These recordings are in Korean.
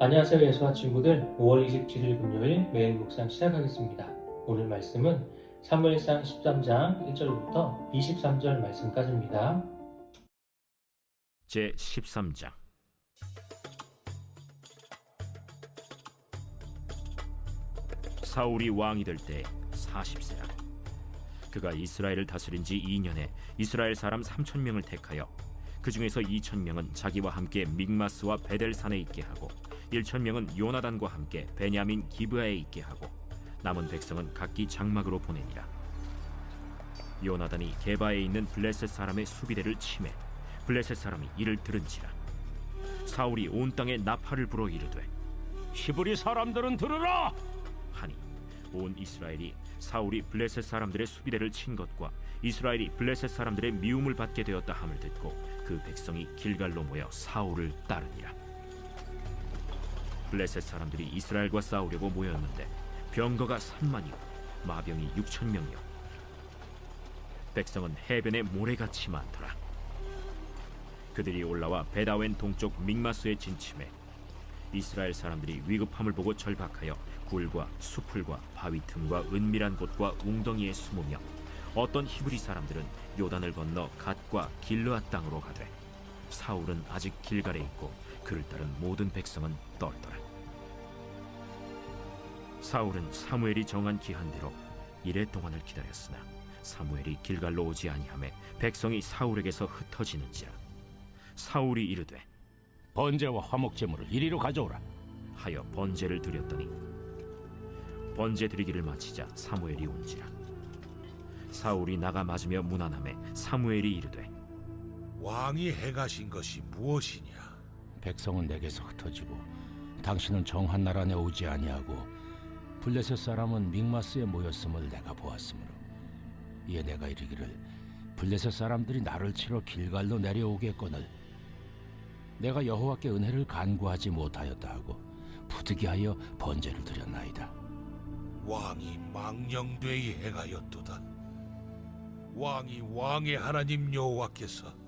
안녕하세요 예수와 친구들 5월 27일 금요일 매일 묵상 시작하겠습니다. 오늘 말씀은 사무엘상 13장 1절부터 23절 말씀까지입니다. 제 13장 사울이 왕이 될 때 40세라 그가 이스라엘을 다스린 지 2년에 이스라엘 사람 3천 명을 택하여 그 중에서 2천 명은 자기와 함께 믹마스와 베델산에 있게 하고 1천 명은 요나단과 함께 베냐민 기브아에 있게 하고 남은 백성은 각기 장막으로 보내니라 요나단이 게바에 있는 블레셋 사람의 수비대를 침해 블레셋 사람이 이를 들은지라. 사울이 온 땅에 나팔을 불어 이르되 히브리 사람들은 들으라. 하니 온 이스라엘이 사울이 블레셋 사람들의 수비대를 친 것과 이스라엘이 블레셋 사람들의 미움을 받게 되었다 함을 듣고 그 백성이 길갈로 모여 사울을 따르니라 블레셋 사람들이 이스라엘과 싸우려고 모였는데 병거가 3만이요 마병이 6천 명이요. 백성은 해변에 모래같이 많더라. 그들이 올라와 베다웬 동쪽 믹마스에 진침해 이스라엘 사람들이 위급함을 보고 절박하여 굴과 수풀과 바위 틈과 은밀한 곳과 웅덩이에 숨으며 어떤 히브리 사람들은 요단을 건너 갓과 길르앗 땅으로 가되 사울은 아직 길갈에 있고 그를 따른 모든 백성은 떨더라. 사울은 사무엘이 정한 기한대로 이래 동안을 기다렸으나 사무엘이 길갈로 오지 아니하매 백성이 사울에게서 흩어지는지라. 사울이 이르되 번제와 화목 제물을 이리로 가져오라. 하여 번제를 드렸더니 번제 드리기를 마치자 사무엘이 온지라. 사울이 나가 맞으며 무난함에 사무엘이 이르되 왕이 행하신 것이 무엇이냐? 백성은 내게서 흩어지고 당신은 정한 나라 내 오지 아니하고 블레셋 사람은 믹마스에 모였음을 내가 보았으므로 이에 내가 이르기를 블레셋 사람들이 나를 치러 길갈로 내려오겠거늘 내가 여호와께 은혜를 간구하지 못하였다 하고 부득이하여 번제를 드렸나이다. 왕이 망령되이 행하였도다. 왕이 왕의 하나님 여호와께서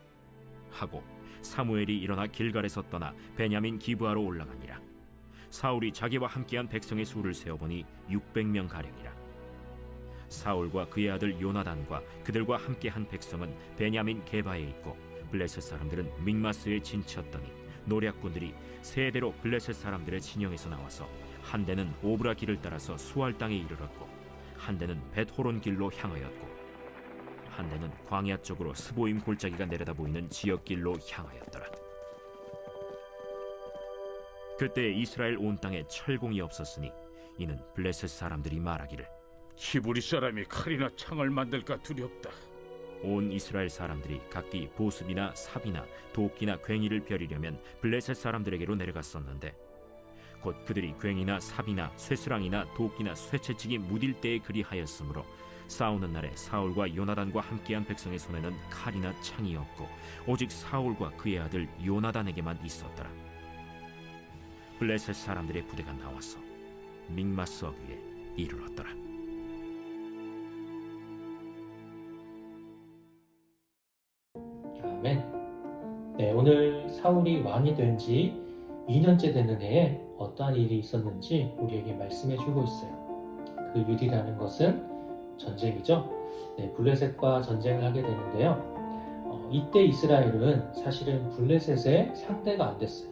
하고 사무엘이 일어나 길갈에서 떠나 베냐민 기브아로 올라가니라. 사울이 자기와 함께한 백성의 수를 세어보니 600명 가량이라. 사울과 그의 아들 요나단과 그들과 함께한 백성은 베냐민 게바에 있고 블레셋 사람들은 믹마스에 진쳤더니 노략군들이 세 대로 블레셋 사람들의 진영에서 나와서 한 대는 오브라 길을 따라서 수알 땅에 이르렀고 한 대는 벳호론 길로 향하였고 한 대는 광야 쪽으로 스보임 골짜기가 내려다 보이는 지역길로 향하였더라. 그때 이스라엘 온 땅에 철공이 없었으니 이는 블레셋 사람들이 말하기를 히브리 사람이 칼이나 창을 만들까 두렵다. 온 이스라엘 사람들이 각기 보습이나 삽이나 도끼나 괭이를 벼리려면 블레셋 사람들에게로 내려갔었는데 곧 그들이 괭이나 삽이나 쇠스랑이나 도끼나 쇠채찍이 무딜 때에 그리하였으므로 싸우는 날에 사울과 요나단과 함께한 백성의 손에는 칼이나 창이 없고 오직 사울과 그의 아들 요나단에게만 있었더라 블레셋 사람들의 부대가 나와서 믹마스 어귀에 이르렀더라 아멘. 네, 오늘 사울이 왕이 된 지 2년째 되는 해에 어떠한 일이 있었는지 우리에게 말씀해 주고 있어요. 그 일이라는 것은 전쟁이죠. 네, 블레셋과 전쟁을 하게 되는데요. 어, 이때 이스라엘은 사실은 블레셋의 상대가 안 됐어요.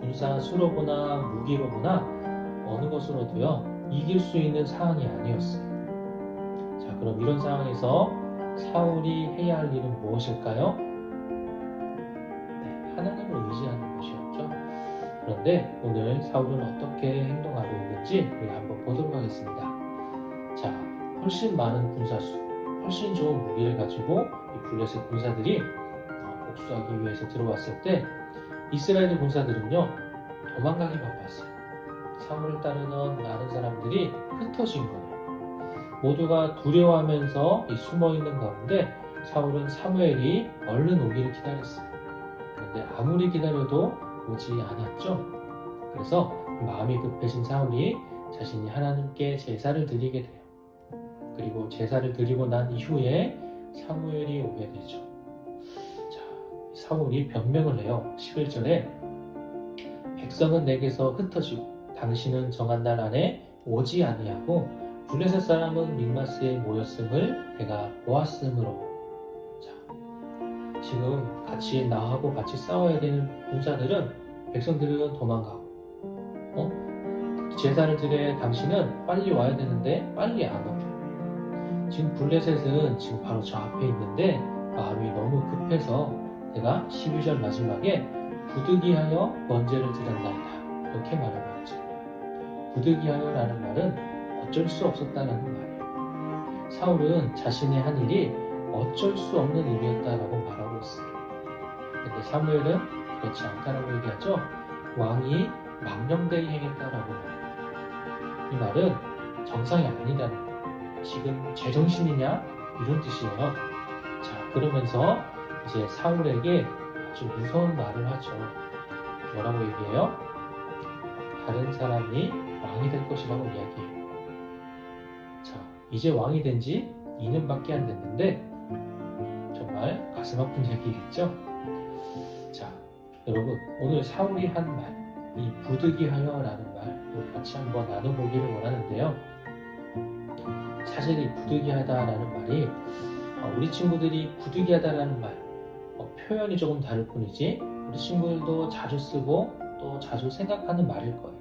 군사 수로보나 무기로보나 어느 것으로도요 이길 수 있는 상황이 아니었어요. 자, 그럼 이런 상황에서 사울이 해야 할 일은 무엇일까요? 그런데 오늘 사울은 어떻게 행동하고 있는지 우리 한번 보도록 하겠습니다. 자, 훨씬 많은 군사수, 훨씬 좋은 무기를 가지고 이 블레셋 군사들이 어, 복수하기 위해서 들어왔을 때 이스라엘 군사들은요 도망가기 바빴어요. 사울을 따르던 많은 사람들이 흩어진 거예요. 모두가 두려워하면서 이 숨어 있는 가운데 사울은 사무엘이 얼른 오기를 기다렸어요. 그런데 아무리 기다려도 오지 않았죠. 그래서 마음이 급해진 사울이 자신이 하나님께 제사를 드리게 돼요. 그리고 제사를 드리고 난 이후에 사무엘이 오게 되죠. 자, 사울이 변명을 해요. 11절에 백성은 내게서 흩어지고 당신은 정한 날 안에 오지 아니하고 블레셋 사람은 믹마스에 모였음을 내가 보았으므로 자, 지금 같이 나하고 같이 싸워야 되는 군사들은 백성들은 도망가고 어? 제사를 드려야 당신은 빨리 와야 되는데 빨리 안 오고 지금 블레셋은 지금 바로 저 앞에 있는데 마음이 너무 급해서 내가 12절 마지막에 부득이하여 번제를 드렸나이다. 이렇게 말하고 있죠. 부득이하여라는 말은 어쩔 수 없었다는 말이에요. 사울은 자신의 한 일이 어쩔 수 없는 일이었다라고 말하고 있어요. 근데 사무엘은 그렇지 않다라고 얘기하죠. 왕이 망령되이 행했다라고 말해요 이 말은 정상이 아니라는 거예요 지금 제정신이냐 이런 뜻이에요 자 그러면서 이제 사울에게 아주 무서운 말을 하죠. 뭐라고 얘기해요? 다른 사람이 왕이 될 것이라고 이야기해요. 자, 이제 왕이 된 지 2년밖에 안 됐는데 정말 가슴 아픈 얘기겠죠? 자, 여러분 오늘 사울이 한 말, 이 부득이하여라는 말, 우리 같이 한번 나눠보기를 원하는데요. 사실 이 부득이하다라는 말이 어, 우리 친구들이 부득이하다라는 말 어, 표현이 조금 다를 뿐이지 우리 친구들도 자주 쓰고 또 자주 생각하는 말일 거예요.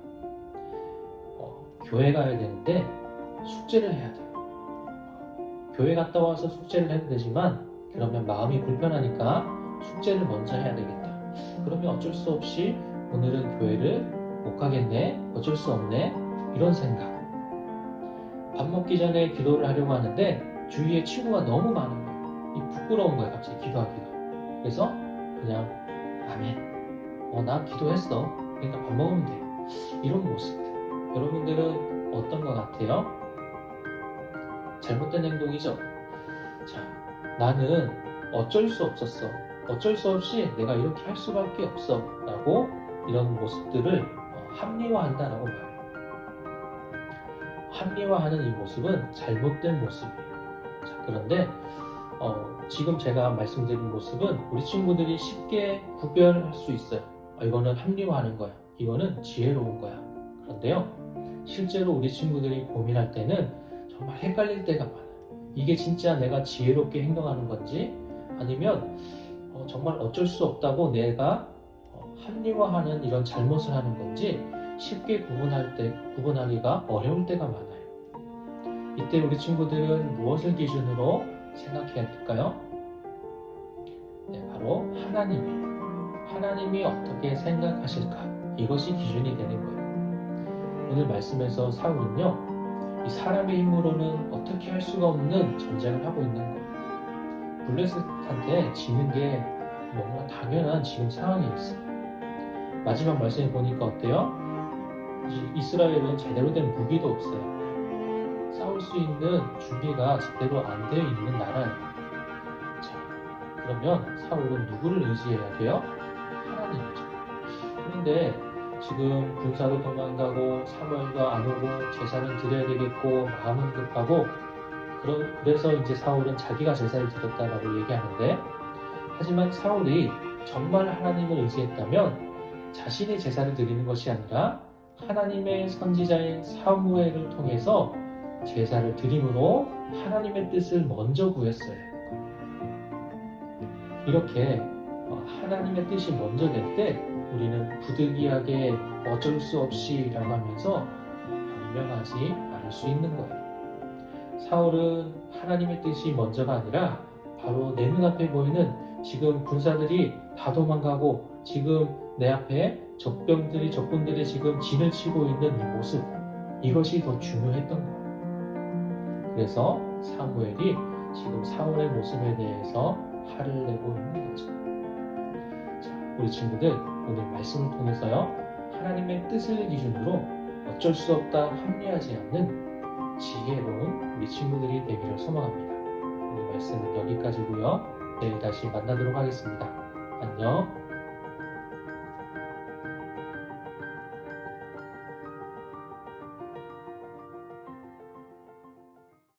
어, 교회 가야 되는데 숙제를 해야 돼요. 어, 교회 갔다 와서 숙제를 해도 되지만 그러면 마음이 불편하니까 숙제를 먼저 해야 되겠다. 그러면 어쩔 수 없이 오늘은 교회를 못 가겠네, 어쩔 수 없네 이런 생각. 밥 먹기 전에 기도를 하려고 하는데 주위에 친구가 너무 많은 거예요. 이 부끄러운 거예요, 갑자기 기도하기가. 그래서 그냥 아멘. 어, 나 기도했어. 그러니까 밥 먹으면 돼. 이런 모습들. 여러분들은 어떤 것 같아요? 잘못된 행동이죠. 자, 나는 어쩔 수 없었어. 어쩔 수 없이 내가 이렇게 할 수밖에 없어. 라고 이런 모습들을 어, 합리화한다라고 말해요. 합리화하는 이 모습은 잘못된 모습이에요. 자, 그런데 어, 지금 제가 말씀드린 모습은 우리 친구들이 쉽게 구별할 수 있어요. 아, 이거는 합리화하는 거야. 이거는 지혜로운 거야. 그런데요, 실제로 우리 친구들이 고민할 때는 정말 헷갈릴 때가 많아요. 이게 진짜 내가 지혜롭게 행동하는 건지 아니면 어, 정말 어쩔 수 없다고 내가 어, 합리화하는 이런 잘못을 하는 건지 쉽게 구분할 때 구분하기가 어려울 때가 많아요. 이때 우리 친구들은 무엇을 기준으로 생각해야 될까요? 네, 바로 하나님이 하나님이 어떻게 생각하실까 이것이 기준이 되는 거예요. 오늘 말씀에서 사울은요, 이 사람의 힘으로는 어떻게 할 수가 없는 전쟁을 하고 있는 거예요. 블레셋한테 지는 게 너무나 당연한 지금 상황에 있어요. 마지막 말씀에 보니까 어때요? 이- 이스라엘은 제대로 된 무기도 없어요. 싸울 수 있는 준비가 제대로 안 되어 있는 나라예요. 자, 그러면 사울은 누구를 의지해야 돼요? 하나님이죠. 그런데 지금 군사로 도망가고 사무엘도 안 오고 제사는 드려야 되겠고 마음은 급하고 그런 그래서 이제 사울은 자기가 제사를 드렸다라고 얘기하는데 하지만 사울이 정말 하나님을 의지했다면 자신이 제사를 드리는 것이 아니라 하나님의 선지자인 사무엘을 통해서 제사를 드림으로 하나님의 뜻을 먼저 구했어요. 이렇게 어, 하나님의 뜻이 먼저 될 때 우리는 부득이하게 어쩔 수 없이라고 하면서 변명하지 않을 수 있는 거예요. 사울은 하나님의 뜻이 먼저가 아니라 바로 내 눈앞에 보이는 지금 군사들이 다 도망가고 지금 내 앞에 적병들이 적군들이 지금 진을 치고 있는 이 모습 이것이 더 중요했던 거예요. 그래서 사무엘이 지금 사울의 모습에 대해서 화를 내고 있는 거죠. 자, 우리 친구들 오늘 말씀을 통해서요 하나님의 뜻을 기준으로 어쩔 수 없다 합리하지 않는 지혜로운 우리 친구들이 되기를 소망합니다. 오늘 말씀은 여기까지고요. 내일 다시 만나도록 하겠습니다. 안녕.